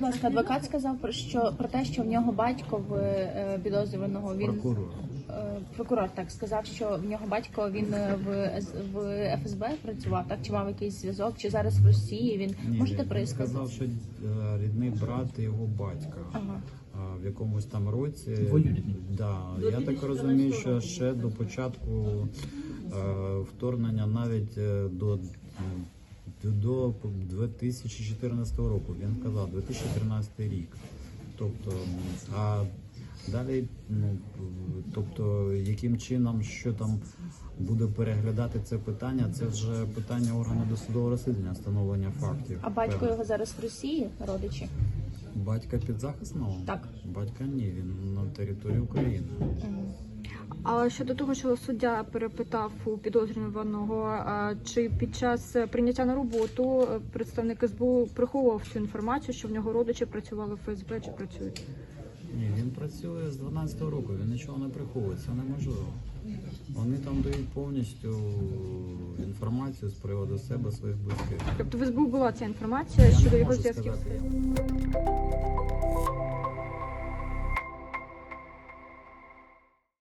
будь ласка, адвокат сказав про що про те, що в нього батько в е, підозрюваного він Прокурор. е, прокурор так сказав, що в нього батько він е, в С- в ФСБ працював, так чи мав якийсь зв'язок, чи зараз в Росії він Ні, можете він сказав, що е, рідний брат його батька. Ага. А, В якомусь там році Двоюрідний. да, я так розумію, що ще до початку е, вторгнення, навіть е, до, до, до 2014 року. Він казав 2013 рік. Тобто, а далі, ну тобто, яким чином, що там буде переглядати це питання, це вже питання органу досудового розслідування, встановлення фактів. А батько його зараз в Росії, родичі? Батька підзахисного? Так. Батька ні, він на території України. А щодо того, що суддя перепитав у підозрюваного, чи під час прийняття на роботу е, представник СБУ приховував цю інформацію, що в нього родичі працювали в ФСБ чи працюють? Ні, він працює з 12-го року, він нічого не приховує, це неможливо. Вони там дають повністю інформацію з приводу себе, своїх близьких. Тобто в СБУ була ця інформація Я щодо його зв'язків.